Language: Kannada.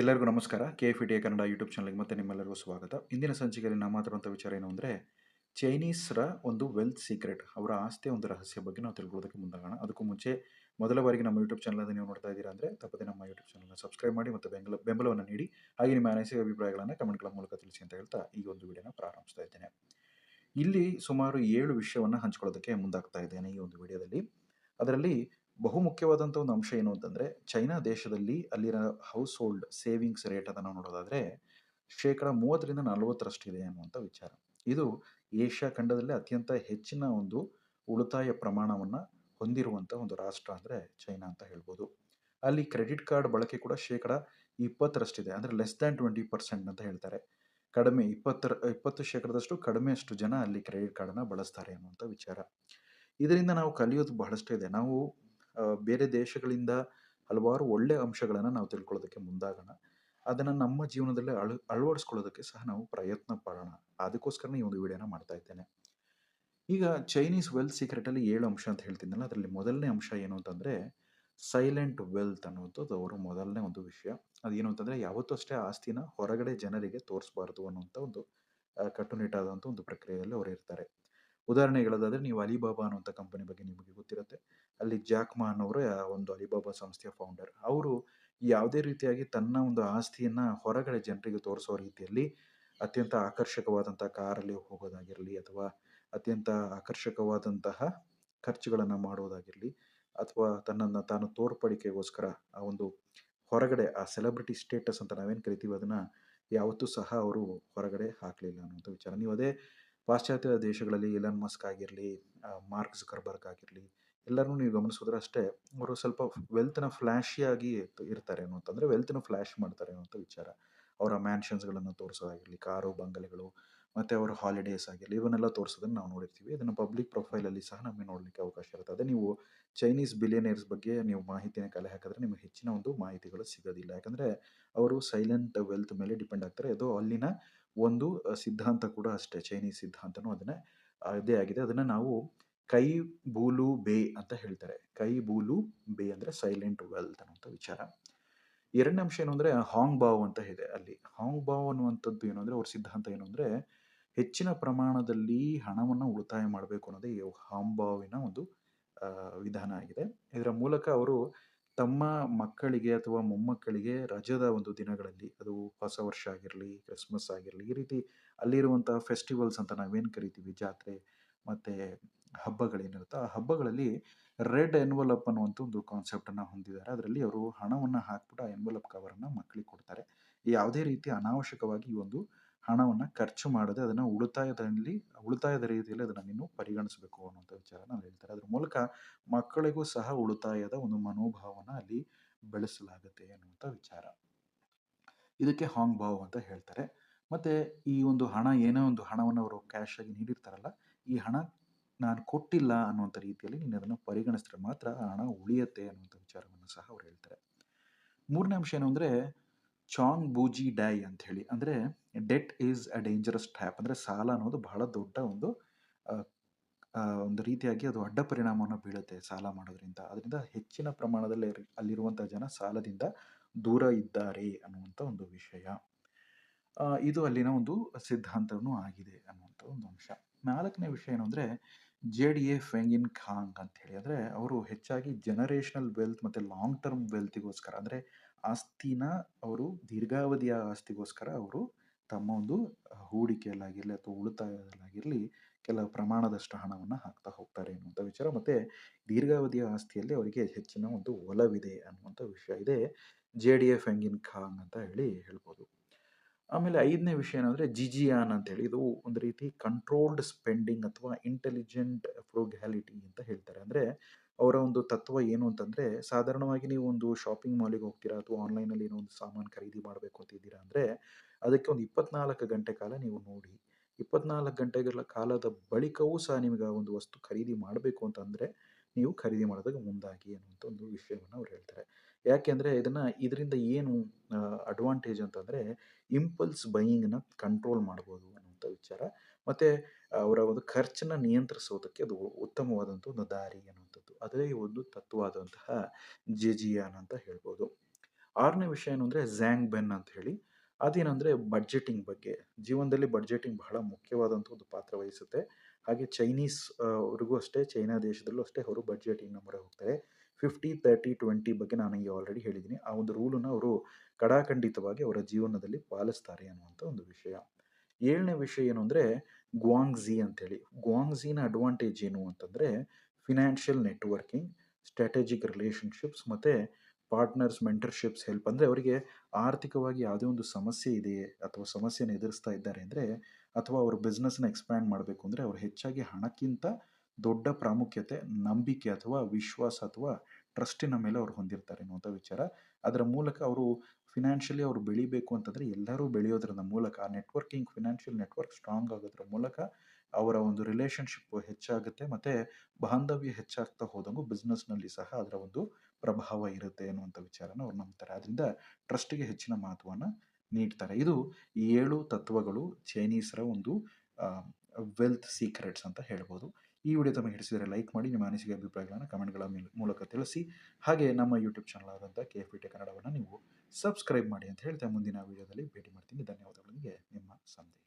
ಎಲ್ಲರಿಗೂ ನಮಸ್ಕಾರ. K F T Kannada YouTube ಚಾನಲ್ಗೆ ಮತ್ತೆ ನಿಮ್ಮೆಲ್ಲರಿಗೂ ಸ್ವಾಗತ. ಇಂದಿನ ಸಂಚಿಕೆಯಲ್ಲಿ ನಾವು ಮಾತಾಡುವಂಥ ವಿಚಾರ ಏನು ಅಂದರೆ, ಚೈನೀಸ್ರ ಒಂದು ವೆಲ್ತ್ ಸೀಕ್ರೆಟ್ ಅವರ ಆಸ್ತಿಯ ಒಂದು ರಹಸ್ಯ ಬಗ್ಗೆ ನಾವು ತಿಳ್ಕೊಳ್ಳೋದಕ್ಕೆ ಮುಂದಾಗೋಣ. ಅದಕ್ಕೂ ಮುಂಚೆ ಮೊದಲ ಬಾರಿಗೆ ನಮ್ಮ ಯೂಟ್ಯೂಬ್ ಚಾನಲ್ ನೀವು ನೋಡ್ತಾ ಇದ್ದೀರಾ ಅಂದರೆ, ತಪ್ಪದೆ ನಮ್ಮ ಯೂಟ್ಯೂಬ್ ಚಾನಲ್ನ ಸಬ್ಸ್ಕ್ರೈಬ್ ಮಾಡಿ ಮತ್ತು ಬೆಂಬಲ, ಬೆಂಬಲವನ್ನು ನೀಡಿ. ಹಾಗೆ ನಿಮ್ಮ ಅನಿಸಿಕೆ ಅಭಿಪ್ರಾಯಗಳನ್ನು ಕಮೆಂಟ್ಗಳ ಮೂಲಕ ತಿಳಿಸಿ ಅಂತ ಹೇಳ್ತಾ ಈ ಒಂದು ವಿಡಿಯೋನ ಪ್ರಾರಂಭಿಸ್ತಾ ಇದ್ದೇನೆ. ಇಲ್ಲಿ ಸುಮಾರು ಏಳು ವಿಷಯವನ್ನು ಹಂಚ್ಕೊಳ್ಳೋದಕ್ಕೆ ಮುಂದಾಗ್ತಾ ಇದ್ದೇನೆ ಈ ಒಂದು ವಿಡಿಯೋದಲ್ಲಿ ಅದರಲ್ಲಿ ಬಹುಮುಖ್ಯವಾದಂಥ ಒಂದು ಅಂಶ ಏನು ಅಂತಂದರೆ, ಚೈನಾ ದೇಶದಲ್ಲಿ ಅಲ್ಲಿನ ಹೌಸ್ ಹೋಲ್ಡ್ ಸೇವಿಂಗ್ಸ್ ರೇಟ್ ಅದನ್ನು ನೋಡೋದಾದರೆ, ಶೇಕಡ ಮೂವತ್ತರಿಂದ ನಲವತ್ತರಷ್ಟಿದೆ ಅನ್ನುವಂಥ ವಿಚಾರ. ಇದು ಏಷ್ಯಾ ಖಂಡದಲ್ಲೇ ಅತ್ಯಂತ ಹೆಚ್ಚಿನ ಒಂದು ಉಳಿತಾಯ ಪ್ರಮಾಣವನ್ನು ಹೊಂದಿರುವಂಥ ಒಂದು ರಾಷ್ಟ್ರ ಅಂದರೆ ಚೈನಾ ಅಂತ ಹೇಳ್ಬೋದು. ಅಲ್ಲಿ ಕ್ರೆಡಿಟ್ ಕಾರ್ಡ್ ಬಳಕೆ ಕೂಡ ಶೇಕಡ ಇಪ್ಪತ್ತರಷ್ಟಿದೆ, ಅಂದರೆ ಲೆಸ್ ದ್ಯಾನ್ ಟ್ವೆಂಟಿ ಪರ್ಸೆಂಟ್ ಅಂತ ಹೇಳ್ತಾರೆ. ಕಡಿಮೆ ಇಪ್ಪತ್ತರ, ಇಪ್ಪತ್ತು ಶೇಕಡದಷ್ಟು ಕಡಿಮೆಯಷ್ಟು ಜನ ಅಲ್ಲಿ ಕ್ರೆಡಿಟ್ ಕಾರ್ಡನ್ನು ಬಳಸ್ತಾರೆ ಅನ್ನುವಂಥ ವಿಚಾರ. ಇದರಿಂದ ನಾವು ಕಲಿಯೋದು ಬಹಳಷ್ಟು ಇದೆ ನಾವು ಬೇರೆ ದೇಶಗಳಿಂದ ಹಲವಾರು ಒಳ್ಳೆಯ ಅಂಶಗಳನ್ನು ನಾವು ತಿಳ್ಕೊಳ್ಳೋದಕ್ಕೆ ಮುಂದಾಗೋಣ. ಅದನ್ನು ನಮ್ಮ ಜೀವನದಲ್ಲಿ ಅಳ, ಅಳವಡಿಸ್ಕೊಳ್ಳೋದಕ್ಕೆ ಸಹ ನಾವು ಪ್ರಯತ್ನ ಪಡೋಣ. ಅದಕ್ಕೋಸ್ಕರನೇ ಈ ಒಂದು ವಿಡಿಯೋನ ಮಾಡ್ತಾ ಇದ್ದೇನೆ. ಈಗ ಚೈನೀಸ್ ವೆಲ್ತ್ ಸೀಕ್ರೆಟಲ್ಲಿ ಏಳು ಅಂಶ ಅಂತ ಹೇಳ್ತಿದ್ದಲ್ಲ ಅದರಲ್ಲಿ ಮೊದಲನೇ ಅಂಶ ಏನು ಅಂತಂದರೆ ಸೈಲೆಂಟ್ ವೆಲ್ತ್ ಅನ್ನುವಂಥದ್ದು ಅವರು ಮೊದಲನೇ ಒಂದು ವಿಷಯ. ಅದೇನು ಅಂತಂದರೆ ಯಾವತ್ತೂ ಅಷ್ಟೇ ಆಸ್ತಿನ ಹೊರಗಡೆ ಜನರಿಗೆ ತೋರಿಸಬಾರ್ದು ಅನ್ನುವಂಥ ಒಂದು ಕಟ್ಟುನಿಟ್ಟಾದಂಥ ಒಂದು ಪ್ರಕ್ರಿಯೆಯಲ್ಲಿ ಅವರು ಇರ್ತಾರೆ. ಉದಾಹರಣೆ ಹೇಳೋದಾದ್ರೆ ನೀವು ಅಲಿಬಾಬಾ ಅನ್ನುವಂಥ ಕಂಪನಿ ಬಗ್ಗೆ ನಿಮಗೆ ಗೊತ್ತಿರುತ್ತೆ. ಅಲ್ಲಿ ಜಾಕ್ ಮಾ ಅನ್ನೋರು ಒಂದು ಅಲಿಬಾಬಾ ಸಂಸ್ಥೆಯ ಫೌಂಡರ್ ಅವರು ಯಾವುದೇ ರೀತಿಯಾಗಿ ತನ್ನ ಒಂದು ಆಸ್ತಿಯನ್ನ ಹೊರಗಡೆ ಜನರಿಗೆ ತೋರಿಸೋ ರೀತಿಯಲ್ಲಿ ಅತ್ಯಂತ ಆಕರ್ಷಕವಾದಂತಹ ಕಾರಲ್ಲಿ ಹೋಗೋದಾಗಿರಲಿ ಅಥವಾ ಅತ್ಯಂತ ಆಕರ್ಷಕವಾದಂತಹ ಖರ್ಚುಗಳನ್ನು ಮಾಡೋದಾಗಿರಲಿ ಅಥವಾ ತನ್ನನ್ನು ತಾನು ತೋರ್ಪಡಿಕೆಗೋಸ್ಕರ ಆ ಒಂದು ಹೊರಗಡೆ ಆ ಸೆಲೆಬ್ರಿಟಿ ಸ್ಟೇಟಸ್ ಅಂತ ನಾವೇನು ಕರಿತೀವಿ ಅದನ್ನ ಯಾವತ್ತೂ ಸಹ ಅವರು ಹೊರಗಡೆ ಹಾಕಲಿಲ್ಲ ಅನ್ನೋಂಥ ವಿಚಾರ. ನೀವು ಅದೇ ಪಾಶ್ಚಾತ್ಯ ದೇಶಗಳಲ್ಲಿ ಎಲನ್ ಮಸ್ಕ್ ಆಗಿರಲಿ ಮಾರ್ಕ್ ಜುಕರ್ಬರ್ಗ್ ಆಗಿರಲಿ, ಎಲ್ಲರನ್ನೂ ನೀವು ಗಮನಿಸಿದ್ರೆ ಅಷ್ಟೇ ಅವರು ಸ್ವಲ್ಪ ವೆಲ್ತ್ನ ಫ್ಲ್ಯಾಶಿಯಾಗಿ ಇರ್ತಾರೆ ಅನ್ನುವಂತಂದ್ರೆ ವೆಲ್ತ್ನ ಫ್ಲ್ಯಾಶ್ ಮಾಡ್ತಾರೆ ಅನ್ನೋಂಥ ವಿಚಾರ. ಅವರ ಮ್ಯಾನ್ಷನ್ಸ್ಗಳನ್ನು ತೋರಿಸೋದಾಗಿರಲಿ, ಕಾರು, ಬಂಗಲೆಗಳು, ಮತ್ತು ಅವರ ಹಾಲಿಡೇಸ್ ಆಗಿರಲಿ, ಇವನ್ನೆಲ್ಲ ತೋರಿಸೋದನ್ನು ನಾವು ನೋಡಿರ್ತೀವಿ. ಇದನ್ನು ಪಬ್ಲಿಕ್ ಪ್ರೊಫೈಲಲ್ಲಿ ಸಹ ನಮಗೆ ನೋಡಲಿಕ್ಕೆ ಅವಕಾಶ ಇರುತ್ತೆ. ಅದೇ ನೀವು ಚೈನೀಸ್ ಬಿಲಿಯನೇರ್ಸ್ ಬಗ್ಗೆ ನೀವು ಮಾಹಿತಿನ ಕಲೆ ಹಾಕಿದ್ರೆ ನಿಮಗೆ ಹೆಚ್ಚಿನ ಒಂದು ಮಾಹಿತಿಗಳು ಸಿಗೋದಿಲ್ಲ. ಯಾಕಂದರೆ ಅವರು ಸೈಲೆಂಟ್ ವೆಲ್ತ್ ಮೇಲೆ ಡಿಪೆಂಡ್ ಆಗ್ತಾರೆ. ಅದು ಅಲ್ಲಿನ ಒಂದು ಸಿದ್ಧಾಂತ ಕೂಡ ಅಷ್ಟೇ, ಚೈನೀಸ್ ಸಿದ್ಧಾಂತನೂ ಅದನ್ನೇ ಇದೇ ಆಗಿದೆ. ಅದನ್ನು ನಾವು ಕೈ, ಬೂಲು, ಬೇ ಅಂತ ಹೇಳ್ತಾರೆ. ಕೈ, ಬೂಲು, ಬೇ ಅಂದರೆ ಸೈಲೆಂಟ್ ವೆಲ್ತ್ ಅನ್ನುವಂಥ ವಿಚಾರ. ಎರಡನೇ ಅಂಶ ಏನು ಅಂದರೆ ಹಾಂಗ್ ಬಾವ್ ಅಂತ ಇದೆ ಅಲ್ಲಿ. ಹಾಂಗ್ ಬಾವ್ ಅನ್ನುವಂಥದ್ದು ಏನು ಅಂದರೆ, ಅವ್ರ ಸಿದ್ಧಾಂತ ಏನು ಅಂದರೆ, ಹೆಚ್ಚಿನ ಪ್ರಮಾಣದಲ್ಲಿ ಹಣವನ್ನು ಉಳಿತಾಯ ಮಾಡಬೇಕು ಅನ್ನೋದೇ ಹಾಂಗ್ ಬಾವಿನ ಒಂದು ವಿಧಾನ ಆಗಿದೆ. ಇದರ ಮೂಲಕ ಅವರು ತಮ್ಮ ಮಕ್ಕಳಿಗೆ ಅಥವಾ ಮೊಮ್ಮಕ್ಕಳಿಗೆ ರಜದ ಒಂದು ದಿನಗಳಲ್ಲಿ, ಅದು ಹೊಸ ವರ್ಷ ಆಗಿರಲಿ, ಕ್ರಿಸ್ಮಸ್ ಆಗಿರಲಿ, ಈ ರೀತಿ ಅಲ್ಲಿರುವಂತಹ ಫೆಸ್ಟಿವಲ್ಸ್ ಅಂತ ನಾವೇನು ಕರಿತೀವಿ? ಜಾತ್ರೆ, ಮತ್ತು ಹಬ್ಬಗಳೇನಿರುತ್ತೆ ಆ ಹಬ್ಬಗಳಲ್ಲಿ ರೆಡ್ ಎನ್ವಲಪ್ ಅನ್ನುವಂಥ ಒಂದು ಕಾನ್ಸೆಪ್ಟನ್ನು ಹೊಂದಿದ್ದಾರೆ. ಅದರಲ್ಲಿ ಅವರು ಹಣವನ್ನು ಹಾಕ್ಬಿಟ್ಟು ಆ ಎನ್ವಲಪ್ ಕವರನ್ನು ಮಕ್ಕಳಿಗೆ ಕೊಡ್ತಾರೆ. ಯಾವುದೇ ರೀತಿ ಅನಾವಶ್ಯಕವಾಗಿ ಒಂದು ಹಣವನ್ನು ಖರ್ಚು ಮಾಡದೆ ಅದನ್ನು ಉಳಿತಾಯದಲ್ಲಿ, ಉಳಿತಾಯದ ರೀತಿಯಲ್ಲಿ ಅದನ್ನು ನೀನು ಪರಿಗಣಿಸಬೇಕು ಅನ್ನುವಂಥ ವಿಚಾರನ ಅಲ್ಲಿ ಹೇಳ್ತಾರೆ. ಅದ್ರ ಮೂಲಕ ಮಕ್ಕಳಿಗೂ ಸಹ ಉಳಿತಾಯದ ಒಂದು ಮನೋಭಾವನ ಅಲ್ಲಿ ಬೆಳೆಸಲಾಗುತ್ತೆ ಅನ್ನುವಂಥ ವಿಚಾರ. ಇದಕ್ಕೆ ಹಾಂಗ್ ಭಾವ್ ಅಂತ ಹೇಳ್ತಾರೆ. ಮತ್ತೆ ಈ ಒಂದು ಹಣ, ಏನೋ ಒಂದು ಹಣವನ್ನು ಅವರು ಕ್ಯಾಶ್ ಆಗಿ ನೀಡಿರ್ತಾರಲ್ಲ, ಈ ಹಣ ನಾನು ಕೊಟ್ಟಿಲ್ಲ ಅನ್ನುವಂಥ ರೀತಿಯಲ್ಲಿ ನೀನು ಅದನ್ನು ಪರಿಗಣಿಸಿದ್ರೆ ಮಾತ್ರ ಆ ಹಣ ಉಳಿಯುತ್ತೆ ಅನ್ನುವಂಥ ವಿಚಾರವನ್ನು ಸಹ ಅವ್ರು ಹೇಳ್ತಾರೆ. ಮೂರನೇ ಅಂಶ ಏನು ಅಂದರೆ ಚಾಂಗ್ ಬೂಜಿ ಡೈ ಅಂತ ಹೇಳಿ ಅಂದರೆ debt is a dangerous trap ಅಂದರೆ ಸಾಲ ಅನ್ನೋದು ಬಹಳ ದೊಡ್ಡ ಒಂದು ಒಂದು ರೀತಿಯಾಗಿ ಅದು ಅಡ್ಡ ಪರಿಣಾಮವನ್ನು ಬೀಳುತ್ತೆ ಸಾಲ ಮಾಡೋದ್ರಿಂದ. ಅದರಿಂದ ಹೆಚ್ಚಿನ ಪ್ರಮಾಣದಲ್ಲಿ ಅಲ್ಲಿ- ಅಲ್ಲಿರುವಂಥ ಜನ ಸಾಲದಿಂದ ದೂರ ಇದ್ದಾರೆ ಅನ್ನುವಂಥ ಒಂದು ವಿಷಯ. ಇದು ಅಲ್ಲಿನ ಒಂದು ಸಿದ್ಧಾಂತವೂ ಆಗಿದೆ ಅನ್ನುವಂಥ ಒಂದು ಅಂಶ. ನಾಲ್ಕನೇ ವಿಷಯ ಏನು ಅಂದರೆ ಜೆ ಡಿ ಎ ಫೆಂಗಿನ್ ಖಾಂಗ್ ಅಂತ ಹೇಳಿ, ಅಂದರೆ ಅವರು ಹೆಚ್ಚಾಗಿ ಜನರೇಷನಲ್ ವೆಲ್ತ್ ಮತ್ತು ಲಾಂಗ್ ಟರ್ಮ್ ವೆಲ್ತಿಗೋಸ್ಕರ ಅಂದರೆ ಆಸ್ತಿನ ಅವರು ದೀರ್ಘಾವಧಿಯ ಆಸ್ತಿಗೋಸ್ಕರ ಅವರು ತಮ್ಮ ಒಂದು ಹೂಡಿಕೆಯಲ್ಲಾಗಿರಲಿ ಅಥವಾ ಉಳಿತಾಯದಲ್ಲಾಗಿರಲಿ ಕೆಲವು ಪ್ರಮಾಣದಷ್ಟು ಹಣವನ್ನು ಹಾಕ್ತಾ ಹೋಗ್ತಾರೆ ಅನ್ನುವಂಥ ವಿಚಾರ. ಮತ್ತು ದೀರ್ಘಾವಧಿಯ ಆಸ್ತಿಯಲ್ಲಿ ಅವರಿಗೆ ಹೆಚ್ಚಿನ ಒಂದು ಒಲವಿದೆ ಅನ್ನುವಂಥ ವಿಷಯ ಇದೆ. ಜೆ ಡಿ ಎ ಫೆಂಗಿನ್ ಖಾಂಗ್ ಅಂತ ಹೇಳಿ ಹೇಳ್ಬೋದು. ಆಮೇಲೆ ಐದನೇ ವಿಷಯ ಏನಂದರೆ ಜಿಜಿಯಾನ್ ಅಂತೇಳಿ. ಇದು ಒಂದು ರೀತಿ ಕಂಟ್ರೋಲ್ಡ್ ಸ್ಪೆಂಡಿಂಗ್ ಅಥವಾ ಇಂಟೆಲಿಜೆಂಟ್ ಫ್ರೋಗ್ಯಾಲಿಟಿ ಅಂತ ಹೇಳ್ತಾರೆ. ಅಂದರೆ ಅವರ ಒಂದು ತತ್ವ ಏನು ಅಂತಂದರೆ ಸಾಧಾರಣವಾಗಿ ನೀವು ಒಂದು ಶಾಪಿಂಗ್ ಮಾಲಿಗೆ ಹೋಗ್ತೀರಾ ಅಥವಾ ಆನ್ಲೈನಲ್ಲಿ ಏನೋ ಒಂದು ಸಾಮಾನು ಖರೀದಿ ಮಾಡಬೇಕು ಅಂತ ಇದ್ದೀರಾ ಅಂದರೆ ಅದಕ್ಕೆ ಒಂದು ಇಪ್ಪತ್ನಾಲ್ಕು ಗಂಟೆ ಕಾಲ ನೀವು ನೋಡಿ. ಇಪ್ಪತ್ನಾಲ್ಕು ಗಂಟೆಗಳ ಕಾಲದ ಬಳಿಕವೂ ಸಹ ನಿಮಗೆ ಒಂದು ವಸ್ತು ಖರೀದಿ ಮಾಡಬೇಕು ಅಂತಂದರೆ ನೀವು ಖರೀದಿ ಮಾಡೋದಕ್ಕೆ ಮುಂದಾಗಿ ಅನ್ನುವಂಥ ಒಂದು ವಿಷಯವನ್ನು ಅವ್ರು ಹೇಳ್ತಾರೆ. ಯಾಕೆಂದರೆ ಇದನ್ನು ಇದರಿಂದ ಏನು ಅಡ್ವಾಂಟೇಜ್ ಅಂತಂದರೆ ಇಂಪಲ್ಸ್ ಬೈಯಿಂಗನ್ನ ಕಂಟ್ರೋಲ್ ಮಾಡ್ಬೋದು ಅನ್ನುವಂಥ ವಿಚಾರ. ಮತ್ತು ಅವರ ಒಂದು ಖರ್ಚನ್ನು ನಿಯಂತ್ರಿಸೋದಕ್ಕೆ ಅದು ಉತ್ತಮವಾದಂಥ ಒಂದು ದಾರಿ ಅನ್ನುವಂಥದ್ದು. ಅದೇ ಒಂದು ತತ್ವವಾದಂತಹ ಜೆಜಿಯಾನ್ ಅಂತ ಹೇಳ್ಬೋದು. ಆರನೇ ವಿಷಯ ಏನು ಅಂದರೆ ಝ್ಯಾಂಗ್ ಬೆನ್ ಅಂತ ಹೇಳಿ. ಅದೇನಂದರೆ ಬಡ್ಜೆಟಿಂಗ್ ಬಗ್ಗೆ. ಜೀವನದಲ್ಲಿ ಬಡ್ಜೆಟಿಂಗ್ ಬಹಳ ಮುಖ್ಯವಾದಂಥ ಒಂದು ಪಾತ್ರ ವಹಿಸುತ್ತೆ. ಹಾಗೆ ಚೈನೀಸ್ ಅವ್ರಿಗೂ ಅಷ್ಟೇ, ಚೈನಾ ದೇಶದಲ್ಲೂ ಅಷ್ಟೇ ಅವರು ಬಡ್ಜೆಟಿಂಗ್ನ ಮೊರೆ ಹೋಗ್ತಾರೆ. ಫಿಫ್ಟಿ ತರ್ಟಿ ಟ್ವೆಂಟಿ ಬಗ್ಗೆ ನಾನು ಈಗ ಆಲ್ರೆಡಿ ಹೇಳಿದ್ದೀನಿ. ಆ ಒಂದು ರೂಲನ್ನು ಅವರು ಕಡಾಖಂಡಿತವಾಗಿ ಅವರ ಜೀವನದಲ್ಲಿ ಪಾಲಿಸ್ತಾರೆ ಅನ್ನುವಂಥ ಒಂದು ವಿಷಯ. ಏಳನೇ ವಿಷಯ ಏನು ಅಂದರೆ ಗ್ವಾಂಗ್ಝಿ ಅಂತೇಳಿ. ಗ್ವಾಂಗ್ಝಿನ ಅಡ್ವಾಂಟೇಜ್ ಏನು ಅಂತಂದರೆ ಫಿನಾನ್ಷಿಯಲ್ ನೆಟ್ವರ್ಕಿಂಗ್ ಸ್ಟ್ರಾಟಜಿಕ್ ರಿಲೇಷನ್ಶಿಪ್ಸ್ ಮತ್ತು ಪಾರ್ಟ್ನರ್ಸ್ ಮೆಂಟರ್ಶಿಪ್ಸ್ ಹೆಲ್ಪ್ ಅಂದರೆ ಅವರಿಗೆ ಆರ್ಥಿಕವಾಗಿ ಯಾವುದೇ ಒಂದು ಸಮಸ್ಯೆ ಇದೆಯೇ ಅಥವಾ ಸಮಸ್ಯೆನ ಎದುರಿಸ್ತಾ ಇದ್ದಾರೆ ಅಂದರೆ ಅಥವಾ ಅವರು ಬಿಸ್ನೆಸ್ನ ಎಕ್ಸ್ಪ್ಯಾಂಡ್ ಮಾಡಬೇಕು ಅಂದರೆ ಅವರು ಹೆಚ್ಚಾಗಿ ಹಣಕ್ಕಿಂತ ದೊಡ್ಡ ಪ್ರಾಮುಖ್ಯತೆ, ನಂಬಿಕೆ ಅಥವಾ ವಿಶ್ವಾಸ ಅಥವಾ ಟ್ರಸ್ಟಿನ ಮೇಲೆ ಅವ್ರು ಹೊಂದಿರ್ತಾರೆ ಅನ್ನುವಂಥ ವಿಚಾರ. ಅದರ ಮೂಲಕ ಅವರು ಫಿನಾನ್ಷಿಯಲಿ ಅವರು ಬೆಳಿಬೇಕು ಅಂತಂದರೆ ಎಲ್ಲರೂ ಬೆಳೆಯೋದ್ರ ಮೂಲಕ, ಆ ನೆಟ್ವರ್ಕಿಂಗ್ ಫಿನಾನ್ಷಿಯಲ್ ನೆಟ್ವರ್ಕ್ ಸ್ಟ್ರಾಂಗ್ ಆಗೋದ್ರ ಮೂಲಕ ಅವರ ಒಂದು ರಿಲೇಷನ್ಶಿಪ್ ಹೆಚ್ಚಾಗುತ್ತೆ. ಮತ್ತು ಬಾಂಧವ್ಯ ಹೆಚ್ಚಾಗ್ತಾ ಹೋದಂಗೂ ಬಿಸ್ನೆಸ್ನಲ್ಲಿ ಸಹ ಅದರ ಒಂದು ಪ್ರಭಾವ ಇರುತ್ತೆ ಅನ್ನುವಂಥ ವಿಚಾರನ ಅವ್ರು ನಂಬ್ತಾರೆ. ಅದರಿಂದ ಟ್ರಸ್ಟಿಗೆ ಹೆಚ್ಚಿನ ಮಹತ್ವವನ್ನು ನೀಡ್ತಾರೆ. ಇದು ಏಳು ತತ್ವಗಳು ಚೈನೀಸರ ಒಂದು ವೆಲ್ತ್ ಸೀಕ್ರೆಟ್ಸ್ ಅಂತ ಹೇಳ್ಬೋದು. ಈ ವಿಡಿಯೋ ತಮಗೆ ಹಿಡಿಸಿದರೆ ಲೈಕ್ ಮಾಡಿ, ನಿಮ್ಮ ಅನಿಸಿಕೆ, ಅಭಿಪ್ರಾಯಗಳನ್ನು ಕಮೆಂಟ್ಗಳ ಮೂಲಕ ತಿಳಿಸಿ. ಹಾಗೆ ನಮ್ಮ ಯೂಟ್ಯೂಬ್ ಚಾನಲ್ ಆದಂಥ ಕೆ ಎಫ್ ಕನ್ನಡವನ್ನು ನೀವು ಸಬ್ಸ್ಕ್ರೈಬ್ ಮಾಡಿ ಅಂತ ಹೇಳ್ತಾ ಮುಂದಿನ ವಿಡಿಯೋದಲ್ಲಿ ಭೇಟಿ ಮಾಡ್ತೀನಿ. ಧನ್ಯವಾದಗಳು. ಧನ್ಯವಾದಗಳೊಂದಿಗೆ ನಿಮ್ಮ ಸಂದೇಶ